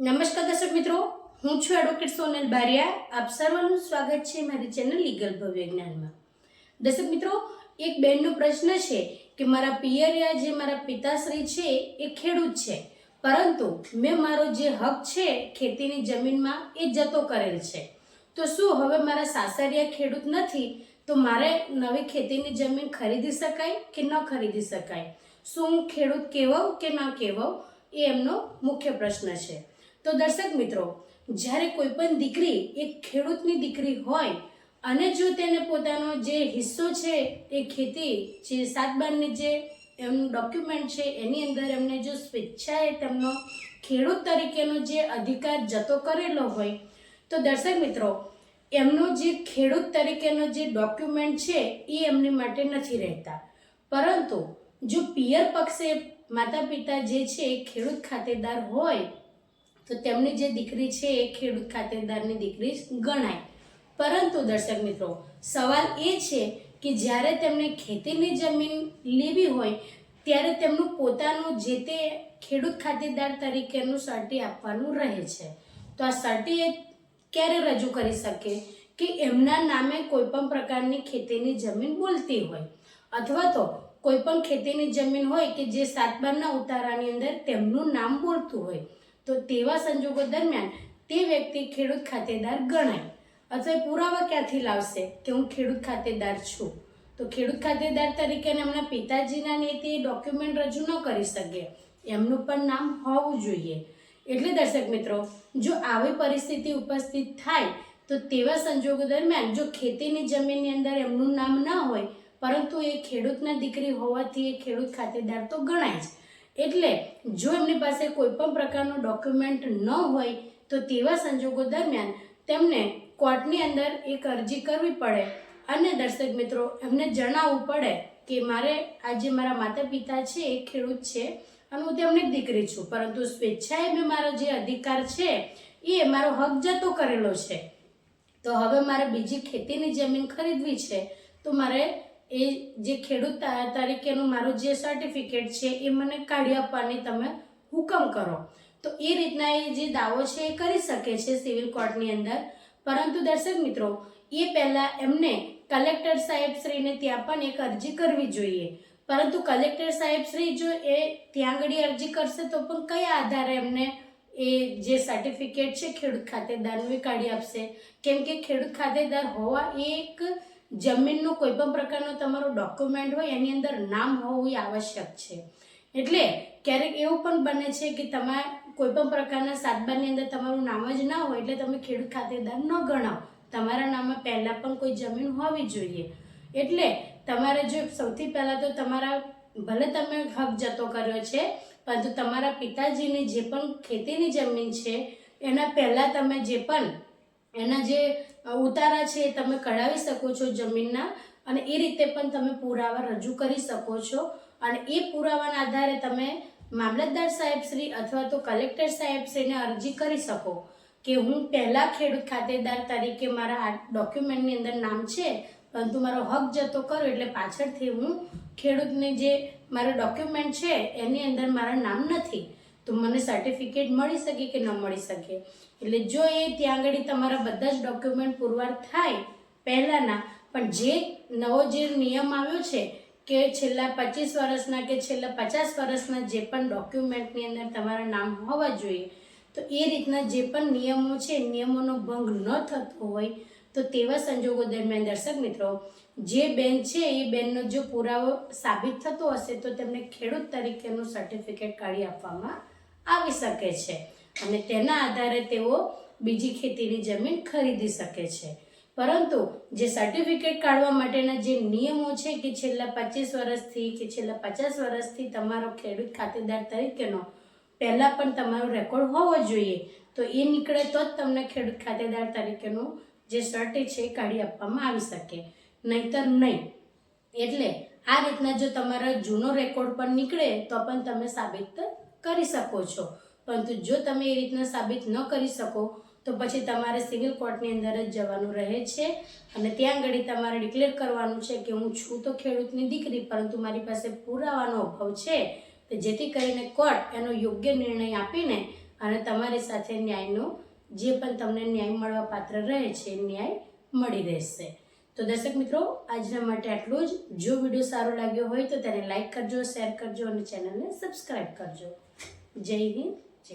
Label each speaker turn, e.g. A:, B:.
A: નમસ્કાર દર્શક મિત્રો, હું છું એડવોકેટ સોનલ બારિયા. આપ સર્વનું સ્વાગત છે મારી ચેનલ લીગલ ભવ્ય જ્ઞાનમાં. દર્શક મિત્રો, એક બેનનો પ્રશ્ન છે કે મારા પિયરિયા જે મારા પિતાશ્રી છે એ ખેડૂત છે. પરંતુ મેં મારો જે હક છે ખેતીની જમીનમાં એ જતો કરેલ છે. તો શું હવે મારા સાસરિયા ખેડૂત નથી? તો મારે નવી ખેતીની જમીન ખરીદી શકાય કે ન ખરીદી શકાય? શું હું ખેડૂત કહેવાઉં કે ન કહેવાઉં? એ એમનો મુખ્ય પ્રશ્ન છે. તો દર્શક મિત્રો, જ્યારે કોઈ પણ દીકરી એક ખેડૂતની દીકરી હોય અને જો તેને પોતાનો જે હિસ્સો છે એ ખેતી જે સાતબારની જે એમનું ડોક્યુમેન્ટ છે એની અંદર એમને જો સ્વેચ્છાએ તેમનો ખેડૂત તરીકેનો જે અધિકાર જતો કરેલો હોય, તો દર્શક મિત્રો, એમનો જે ખેડૂત તરીકેનો જે ડોક્યુમેન્ટ છે એ એમની માટે નથી રહેતા. પરંતુ જો પિયર પક્ષે માતા પિતા જે છે એ ખેડૂત ખાતેદાર હોય તો તેમની જે દીકરી છે એ ખેડૂત ખાતેદારની દીકરી ગણાય. પરંતુ દર્શક મિત્રો, સવાલ એ છે કે જ્યારે તેમને ખેતીની જમીન લેવી હોય, ત્યારે તેમનું પોતાનું જે તે ખેડૂત ખાતેદાર તરીકેનું સર્ટી આપવાનું રહે છે. તો આ સર્ટી એ ક્યારે રજૂ કરી શકે? કે એમના નામે કોઈ પણ પ્રકારની ખેતીની જમીન બોલતી હોય? અથવા તો કોઈ પણ ખેતીની જમીન હોય કે જે સાતબારના ઉતારાની અંદર તેમનું નામ બોલતું હોય? તો તેવા સંજોગો દરમિયાન તે વ્યક્તિ ખેડૂત ખાતેદાર ગણાય. અથવા પુરાવા ક્યાંથી લાવશે કે હું ખેડૂત ખાતેદાર છું? તો ખેડૂત ખાતેદાર તરીકે એમના પિતાજીના ને તે ડોક્યુમેન્ટ રજૂ ન કરી શકે. એમનું પણ નામ હોવું જોઈએ. એટલે દર્શક મિત્રો, જો આવી પરિસ્થિતિ ઉપસ્થિત થાય, તો તેવા સંજોગો દરમિયાન જો ખેતીની જમીનની અંદર એમનું નામ ન હોય, પરંતુ એ ખેડૂતના દીકરી હોવાથી એ ખેડૂત ખાતેદાર તો ગણાય જ. એટલે જો એમની પાસે કોઈ પણ પ્રકારનું ડોક્યુમેન્ટ ન હોય, તો તેવા સંજોગો દરમિયાન તેમને કોર્ટની અંદર એક અરજી કરવી પડે. અને દર્શક મિત્રો, એમને જણાવવું પડે કે મારે આ જે મારા માતા પિતા છે, એ ખેડૂત છે, અને હું તેમની દીકરી છું. પરંતુ સ્વેચ્છાએ મેં મારો જે અધિકાર છે, એ મારો હક જતો કરેલો છે. તો હવે મારે બીજી ખેતીની જમીન ખરીદવી છે, તો મારે એ જે ખેડૂત તરીકેનું મારું જે સર્ટિફિકેટ છે, એ મને કાઢી આપવાની તમે હુકમ કરો. તો એ રીતના એ જે દાવો છે, એ કરી શકે છે સિવિલ કોર્ટની અંદર. પરંતુ દર્શક મિત્રો, એ પહેલાં એમને કલેક્ટર સાહેબ શ્રીને ત્યાં પણ એક અરજી કરવી જોઈએ. પરંતુ કલેક્ટર સાહેબશ્રી જો એ ત્યાં આગળ અરજી કરશે, તો પણ કયા આધારે એમને એ જે સર્ટિફિકેટ છે, ખેડૂત ખાતેદારનું એ કાઢી આપશે? કેમ કે ખેડૂત ખાતેદાર હોવા એ એક જમીનનું કોઈ પણ પ્રકારનો તમારો ડોક્યુમેન્ટ હોય, એની અંદર નામ હોવું આવશ્યક છે. એટલે ક્યારેક એવું પણ બને છે કે તમે, કોઈ પણ પ્રકારના સાતબારની અંદર તમારું નામ જ ના હોય, એટલે તમે ખેડૂત ખાતેદાર ન ગણાવો. તમારા નામે પહેલાં પણ કોઈ જમીન હોવી જોઈએ. એટલે તમારે જો સૌથી પહેલાં તો તમારા, ભલે તમે હક જતો કર્યો છે, પરંતુ તમારા પિતાજીની જે પણ ખેતીની જમીન છે, એના પહેલાં તમે જે પણ, એના જે ઉતારા છે તમે કઢાવી શકો છો જમીનના અને એ રીતે પણ તમે પુરાવા રજૂ કરી શકો છો. અને એ પુરાવાના આધારે તમે મામલતદાર સાહેબશ્રી અથવા તો કલેક્ટર સાહેબશ્રીને અરજી કરી શકો કે હું પહેલાં ખેડૂત ખાતેદાર તરીકે મારા આ ડોક્યુમેન્ટની અંદર નામ છે, પરંતુ મારો હક જતો કરો એટલે પાછળથી હું ખેડૂતને જે મારું ડોક્યુમેન્ટ છે એની અંદર મારા નામ નથી. તો મને સર્ટિફિકેટ મળી શકે કે ન મળી શકે? એટલે જો એ ત્યાં આગળ તમારા બધા જ ડોક્યુમેન્ટ પુરવાર થાય પહેલાંના, પણ જે નવો જે નિયમ આવ્યો છે કે છેલ્લા પચીસ વર્ષના કે છેલ્લા પચાસ વર્ષના જે પણ ડોક્યુમેન્ટની અંદર તમારા નામ હોવા જોઈએ, તો એ રીતના જે પણ નિયમો છે, નિયમોનો ભંગ ન થતો હોય તો તેવા સંજોગો દરમિયાન દર્શક મિત્રો, જે બેન છે, એ બેનનો જો પુરાવો સાબિત થતો હશે, તો તેમને ખેડૂત તરીકેનું સર્ટિફિકેટ કાઢી આપવામાં આવી શકે છે. અને તેના આધારે તેઓ બીજી ખેતીની જમીન ખરીદી શકે છે. પરંતુ જે સર્ટિફિકેટ કાઢવા માટેના જે નિયમો છે કે છેલ્લા પચીસ વર્ષથી કે છેલ્લા પચાસ વર્ષથી તમારો ખેડૂત ખાતેદાર તરીકેનો પહેલાં પણ તમારો રેકોર્ડ હોવો જોઈએ, તો એ નીકળે તો જ તમને ખેડૂત ખાતેદાર તરીકેનું જે શર્ટે છે એ કાઢી આપવામાં આવી શકે. નહીતર નહીં. એટલે આ રીતના જો તમારા જૂનો રેકોર્ડ પણ નીકળે, તો પણ તમે સાબિત કરી શકો છો. પરંતુ જો તમે એ રીતના સાબિત ન કરી શકો, તો પછી તમારે સિવિલ કોર્ટની અંદર જ જવાનું રહે છે. અને ત્યાં આગળ તમારે ડિક્લેર કરવાનું છે કે હું છું તો ખેડૂતની દીકરી, પરંતુ મારી પાસે પુરાવાનો અભાવ છે. તો જેથી કરીને કોર્ટ એનો યોગ્ય નિર્ણય આપીને અને તમારી સાથે ન્યાયનો જે પણ તમને ન્યાય મળવા પાત્ર રહે છે ન્યાય મળી રહેશે. તો દર્શક મિત્રો, આજના માટે આટલું જ. જો વીડિયો સારો લાગ્યો હોય તો તેને લાઈક કરજો, શેર કરજો અને ચેનલને સબસ્ક્રાઈબ કરજો. જય હિન્દ, જય